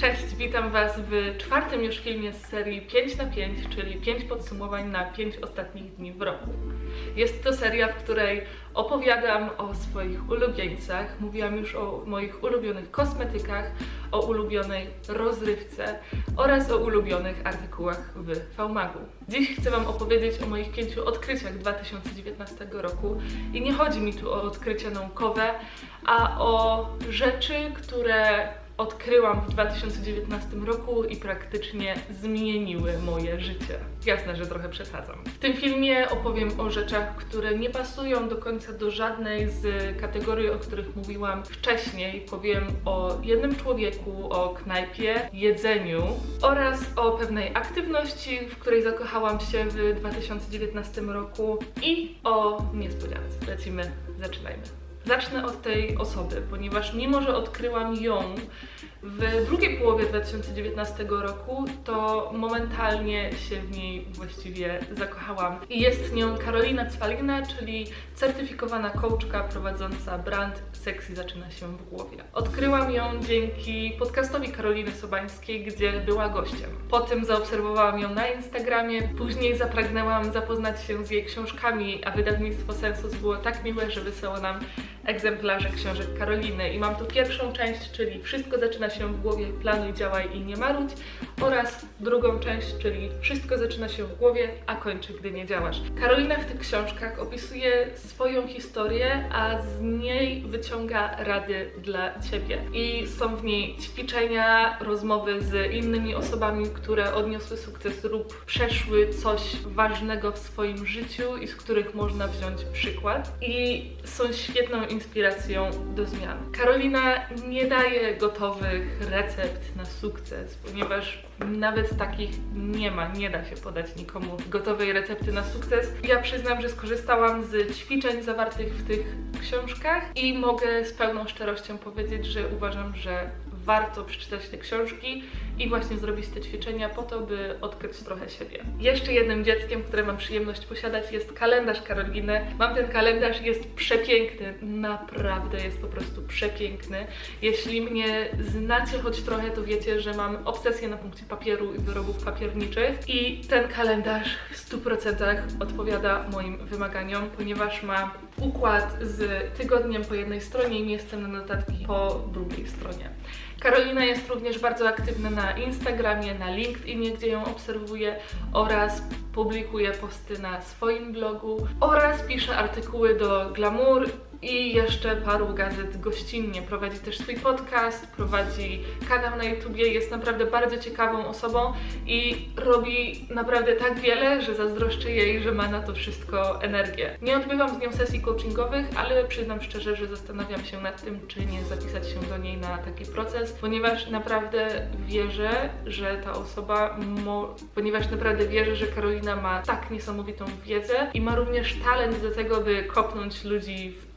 Cześć, witam Was w czwartym już filmie z serii 5 na 5, czyli 5 podsumowań na 5 ostatnich dni w roku. Jest to seria, w której opowiadam o swoich ulubieńcach, mówiłam już o moich ulubionych kosmetykach, o ulubionej rozrywce oraz o ulubionych artykułach w Faumagu. Dziś chcę Wam opowiedzieć o moich pięciu odkryciach 2019 roku i nie chodzi mi tu o odkrycia naukowe, a o rzeczy, które odkryłam w 2019 roku i praktycznie zmieniły moje życie. Jasne, że trochę przesadzam. W tym filmie opowiem o rzeczach, które nie pasują do końca do żadnej z kategorii, o których mówiłam wcześniej. Powiem o jednym człowieku, o knajpie, jedzeniu oraz o pewnej aktywności, w której zakochałam się w 2019 roku i o niespodziance. Lecimy, zaczynajmy. Zacznę od tej osoby, ponieważ mimo, że odkryłam ją w drugiej połowie 2019 roku, to momentalnie się w niej właściwie zakochałam. I jest nią Karolina Cwalina, czyli certyfikowana coachka prowadząca brand Sexy zaczyna się w głowie. Odkryłam ją dzięki podcastowi Karoliny Sobańskiej, gdzie była gościem. Potem zaobserwowałam ją na Instagramie, później zapragnęłam zapoznać się z jej książkami, a wydawnictwo Sensus było tak miłe, że wysłało nam egzemplarze książek Karoliny. I mam tu pierwszą część, czyli Wszystko zaczyna się w głowie, planuj, działaj i nie marudź oraz drugą część, czyli Wszystko zaczyna się w głowie, a kończy, gdy nie działasz. Karolina w tych książkach opisuje swoją historię, a z niej wyciąga rady dla Ciebie. I są w niej ćwiczenia, rozmowy z innymi osobami, które odniosły sukces lub przeszły coś ważnego w swoim życiu i z których można wziąć przykład. I są świetną inspiracją do zmian. Karolina nie daje gotowych recept na sukces, ponieważ nawet takich nie ma, nie da się podać nikomu gotowej recepty na sukces. Ja przyznam, że skorzystałam z ćwiczeń zawartych w tych książkach i mogę z pełną szczerością powiedzieć, że uważam, że warto przeczytać te książki i właśnie zrobić te ćwiczenia po to, by odkryć trochę siebie. Jeszcze jednym dzieckiem, które mam przyjemność posiadać jest kalendarz Karoliny. Mam ten kalendarz, jest przepiękny, naprawdę jest po prostu przepiękny. Jeśli mnie znacie choć trochę, to wiecie, że mam obsesję na punkcie papieru i wyrobów papierniczych i ten kalendarz w 100% odpowiada moim wymaganiom, ponieważ ma układ z tygodniem po jednej stronie i miejscem na notatki po drugiej stronie. Karolina jest również bardzo aktywna na Instagramie, na LinkedInie, gdzie ją obserwuję oraz publikuje posty na swoim blogu oraz pisze artykuły do Glamour i jeszcze paru gazet gościnnie. Prowadzi też swój podcast, prowadzi kanał na YouTubie, jest naprawdę bardzo ciekawą osobą i robi naprawdę tak wiele, że zazdroszczę jej, że ma na to wszystko energię. Nie odbywam z nią sesji coachingowych, ale przyznam szczerze, że zastanawiam się nad tym, czy nie zapisać się do niej na taki proces, ponieważ naprawdę wierzę, że ta osoba, ponieważ naprawdę wierzę, że Karolina ma tak niesamowitą wiedzę i ma również talent do tego, by kopnąć ludzi w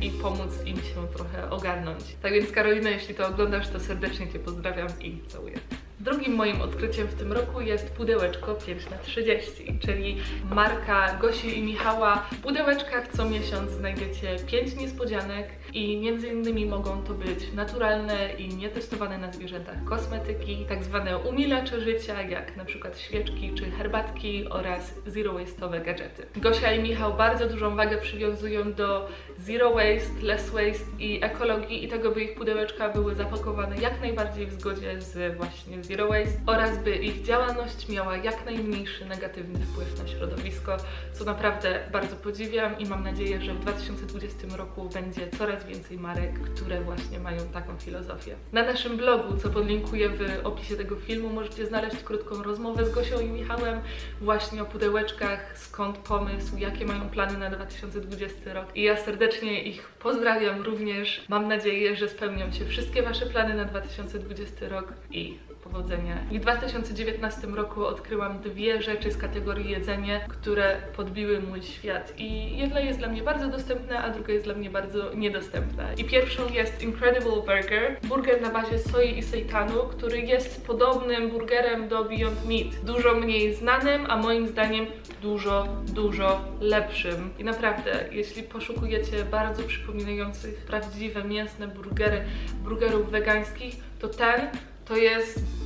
i pomóc im się trochę ogarnąć. Tak więc Karolina, jeśli to oglądasz, to serdecznie Cię pozdrawiam i całuję. Drugim moim odkryciem w tym roku jest pudełeczko 5 na 30 czyli marka Gosi i Michała. W pudełeczkach co miesiąc znajdziecie 5 niespodzianek i między innymi mogą to być naturalne i nietestowane na zwierzętach kosmetyki, tak zwane umilacze życia, jak na przykład świeczki czy herbatki oraz zero waste'owe gadżety. Gosia i Michał bardzo dużą wagę przywiązują do zero waste, less waste i ekologii i tego, by ich pudełeczka były zapakowane jak najbardziej w zgodzie z właśnie zero waste oraz by ich działalność miała jak najmniejszy negatywny wpływ na środowisko, co naprawdę bardzo podziwiam i mam nadzieję, że w 2020 roku będzie coraz więcej marek, które właśnie mają taką filozofię. Na naszym blogu, co podlinkuję w opisie tego filmu, możecie znaleźć krótką rozmowę z Gosią i Michałem właśnie o pudełeczkach, skąd pomysł, jakie mają plany na 2020 rok. I ja serdecznie ich pozdrawiam również. Mam nadzieję, że spełnią się wszystkie Wasze plany na 2020 rok i powodzenia. I w 2019 roku odkryłam dwie rzeczy z kategorii jedzenie, które podbiły mój świat. I jedna jest dla mnie bardzo dostępna, a druga jest dla mnie bardzo niedostępna. I pierwszą jest Incredible Burger. Burger na bazie soi i sejtanu, który jest podobnym burgerem do Beyond Meat. Dużo mniej znanym, a moim zdaniem dużo, dużo lepszym. I naprawdę, jeśli poszukujecie bardzo przypominających prawdziwe mięsne burgery, burgerów wegańskich, to ten to jest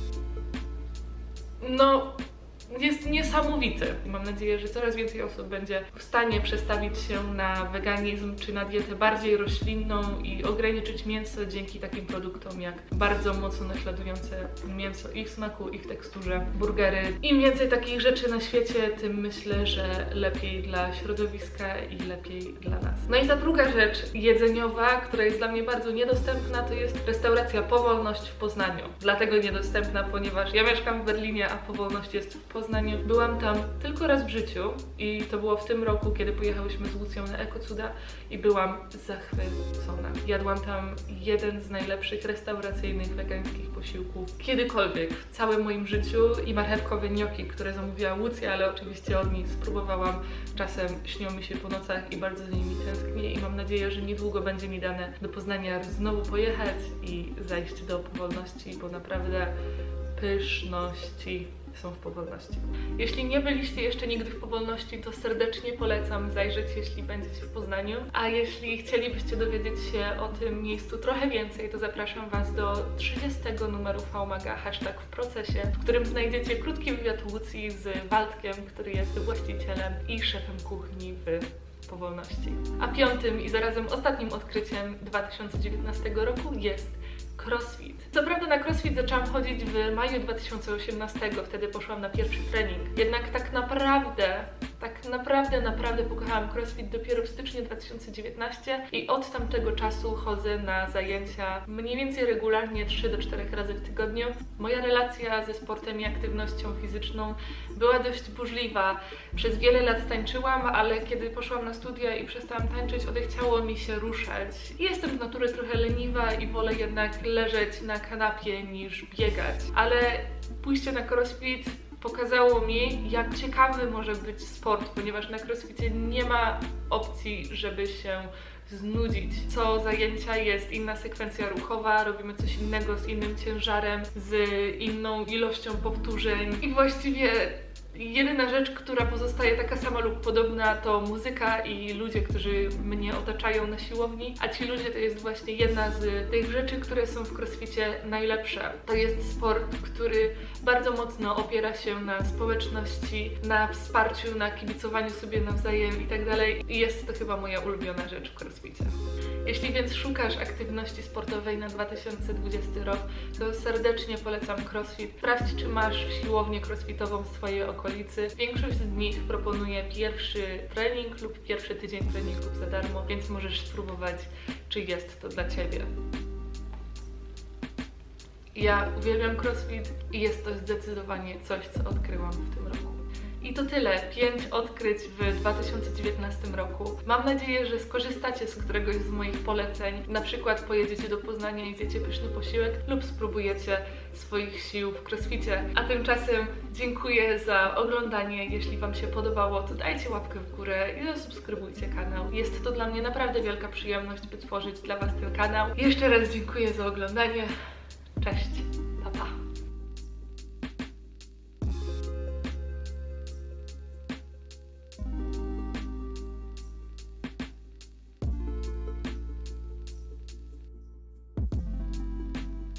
no jest niesamowity. Mam nadzieję, że coraz więcej osób będzie w stanie przestawić się na weganizm czy na dietę bardziej roślinną i ograniczyć mięso dzięki takim produktom jak bardzo mocno naśladujące mięso i w smaku, i w teksturze burgery. Im więcej takich rzeczy na świecie, tym myślę, że lepiej dla środowiska i lepiej dla nas. No i ta druga rzecz jedzeniowa, która jest dla mnie bardzo niedostępna, to jest restauracja Powolność w Poznaniu. Dlatego niedostępna, ponieważ ja mieszkam w Berlinie, a Powolność jest w Poznaniu. Byłam tam tylko raz w życiu i to było w tym roku, kiedy pojechałyśmy z Łucją na Ekocuda i byłam zachwycona. Jadłam tam jeden z najlepszych restauracyjnych wegańskich posiłków kiedykolwiek w całym moim życiu i marchewkowe gnocchi, które zamówiła Łucja, ale oczywiście od nich spróbowałam. Czasem śnią mi się po nocach i bardzo za nimi tęsknię i mam nadzieję, że niedługo będzie mi dane do Poznania znowu pojechać i zajść do powolności, bo naprawdę pyszności są w powolności. Jeśli nie byliście jeszcze nigdy w powolności, to serdecznie polecam zajrzeć, jeśli będziecie w Poznaniu. A jeśli chcielibyście dowiedzieć się o tym miejscu trochę więcej, to zapraszam Was do 30 numeru VMAGA hashtag w procesie, w którym znajdziecie krótki wywiad Łucji z Waldkiem, który jest właścicielem i szefem kuchni w powolności. A piątym i zarazem ostatnim odkryciem 2019 roku jest CrossFit. Co prawda na CrossFit zaczęłam chodzić w maju 2018, wtedy poszłam na pierwszy trening. Jednak tak naprawdę, tak naprawdę, naprawdę pokochałam CrossFit dopiero w styczniu 2019 i od tamtego czasu chodzę na zajęcia mniej więcej regularnie 3 do 4 razy w tygodniu. Moja relacja ze sportem i aktywnością fizyczną była dość burzliwa. Przez wiele lat tańczyłam, ale kiedy poszłam na studia i przestałam tańczyć, odechciało mi się ruszać. Jestem z natury trochę leniwa i wolę jednak leżeć na kanapie niż biegać. Ale pójście na crossfit pokazało mi, jak ciekawy może być sport, ponieważ na crossficie nie ma opcji, żeby się znudzić. Co zajęcia jest inna sekwencja ruchowa, robimy coś innego z innym ciężarem, z inną ilością powtórzeń i właściwie Jedyna rzecz, która pozostaje taka sama lub podobna, to muzyka i ludzie, którzy mnie otaczają na siłowni, a ci ludzie to jest właśnie jedna z tych rzeczy, które są w crossficie najlepsze. To jest sport, który bardzo mocno opiera się na społeczności, na wsparciu, na kibicowaniu sobie nawzajem i tak. I jest to chyba moja ulubiona rzecz w crossficie. Jeśli więc szukasz aktywności sportowej na 2020 rok, to serdecznie polecam crossfit. Sprawdź, czy masz siłownię crossfitową w swojej okolicy. Większość z nich proponuje pierwszy trening lub pierwszy tydzień treningów za darmo, więc możesz spróbować, czy jest to dla Ciebie. Ja uwielbiam crossfit i jest to zdecydowanie coś, co odkryłam w tym roku. I to tyle. 5 odkryć w 2019 roku. Mam nadzieję, że skorzystacie z któregoś z moich poleceń. Na przykład pojedziecie do Poznania i zjecie pyszny posiłek lub spróbujecie swoich sił w crossficie. A tymczasem dziękuję za oglądanie. Jeśli Wam się podobało, to dajcie łapkę w górę i zasubskrybujcie kanał. Jest to dla mnie naprawdę wielka przyjemność, by tworzyć dla Was ten kanał. Jeszcze raz dziękuję za oglądanie. Cześć!